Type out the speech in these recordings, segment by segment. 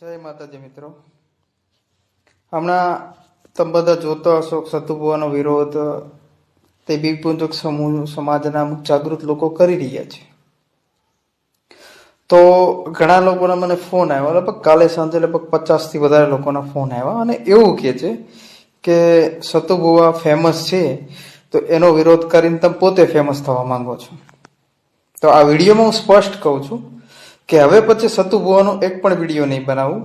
જય માતાજી મિત્રો. હમણાં તમે બધા જોતા હશો સતુભુવાનો વિરોધ તે બીપુંજક સમૂહ સમાજના અમુક જાગૃત લોકો કરી રહ્યા છે. તો ઘણા લોકોના મને ફોન આવ્યો. લગભગ કાલે સાંજે લગભગ પચાસથી વધારે લોકોના ફોન આવ્યા અને એવું કહે છે કે સતુભુવા ફેમસ છે, તો એનો વિરોધ કરીને તમે પોતે ફેમસ થવા માંગો છો. તો આ વિડીયોમાં હું સ્પષ્ટ કહું છું કે હવે પછી સતુ ભુવાનો એક પણ વીડિયો નહીં બનાવું?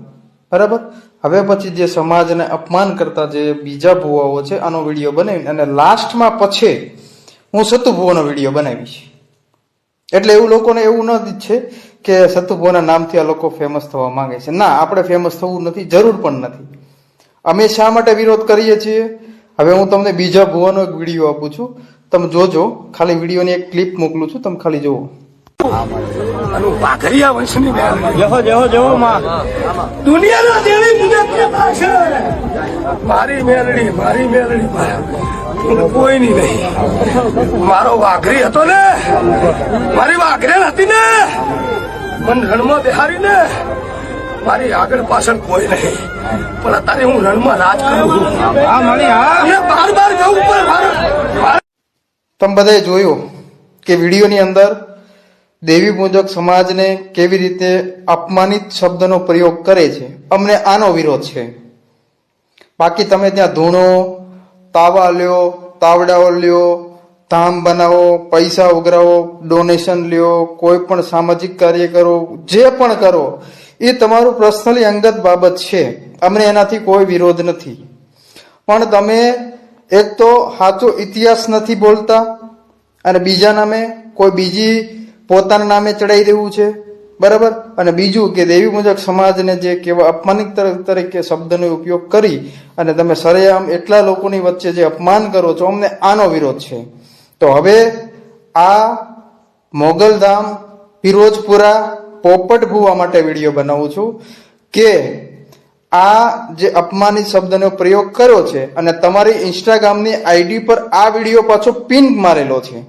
બરાબર? હવે પછી જે સમાજને અપમાન કરતા જે બીજા ભુવાઓ છે, આનો વીડિયો બનાવી અને લાસ્ટમાં પછી હું સતુ ભુવાનો વીડિયો બનાવીશ. એટલે એવું લોકોને એવું ન છે કે સતુ ભુવાના નામથી આ લોકો ફેમસ થવા માંગે છે. ના, આપણે ફેમસ થવું નથી, જરૂર પણ નથી. અમે શા માટે વિરોધ કરીએ છીએ? હવે હું તમને બીજા ભુવાનો એક વીડિયો આપું છું. તમે જોજો, ખાલી વિડીયોની એક ક્લિપ મોકલું છું, તમે ખાલી જોવો. અને વાઘરિયા વંશની જેહો જેહો જેહો માં. દુનિયાના દેવી મુજબ છે. મારી મેલડી મારી મેલડી કોઈની નહીં. મારો વાઘરી હતો ને. મારી વાઘરેલ હતી ને. મન રણમાં બિહારી ને મારી આગળ પાછળ કોઈ નહીં. પણ અત્યારે હું રણમાં રાજ કરું છું. બાર બાર જવું મારે. તમે બધાએ જોયું કે વિડીયોની અંદર દેવી પૂજક સમાજને કેવી રીતે અપમાનિત શબ્દનો પ્રયોગ કરે છે? અમને આનો વિરોધ છે. બાકી તમે ત્યાં ધૂણો, તાવા લ્યો, તાવડાઓ લ્યો, ધામ બનાવો, પૈસા ઉઘરાવો ડોનેશન લ્યો, કોઈ પણ સામાજિક કાર્ય કરો, જે પણ કરો, એ તમારું પર્સનલી અંગત બાબત છે. અમને એનાથી કોઈ વિરોધ નથી. પણ તમે એક તો સાચો ઇતિહાસ નથી બોલતા અને બીજા નામે કોઈ બીજી પોતાના નામે ચડાઈ દેવું છે? બરાબર? અને બીજું કે દેવી મુજબ સમાજને જે કેવા અપમાનિત તરીકે શબ્દનો ઉપયોગ કરી અને તમે સરેઆમ એટલા લોકોની વચ્ચે જે અપમાન કરો છો, અમને આનો વિરોધ છે. તો હવે આ મોગલધામ ફિરોજપુરા પોપટ ભુવા માટે વીડિયો બનાવું છું કે આ જે અપમાનિત શબ્દનો પ્રયોગ કર્યો છે અને તમારી ઇન્સ્ટાગ્રામની આઈડી પર આ વીડિયો પાછો પિન મારેલો છે.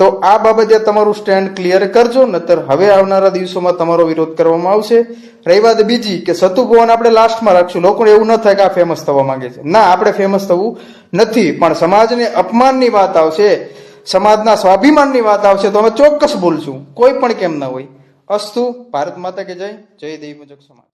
તો આ બાબતે તમારું સ્ટેન્ડ ક્લિયર કરજો, નતર હવે આવનારા દિવસોમાં તમારો વિરોધ કરવામાં આવશે. રહી વાત બીજી કે સતુ ભુવન આપણે લાસ્ટમાં રાખશું. લોકોને એવું ન થાય કે આ ફેમસ થવા માંગે છે. ના, આપણે ફેમસ થવું નથી, પણ સમાજને અપમાનની વાત આવશે, સમાજના સ્વાભિમાનની વાત આવશે, તો અમે ચોક્કસ ભૂલશું. કોઈ પણ કેમ ના હોય. અસ્તુ, ભારત માતા કે જય. જય દેવી મુજબ સમાજ.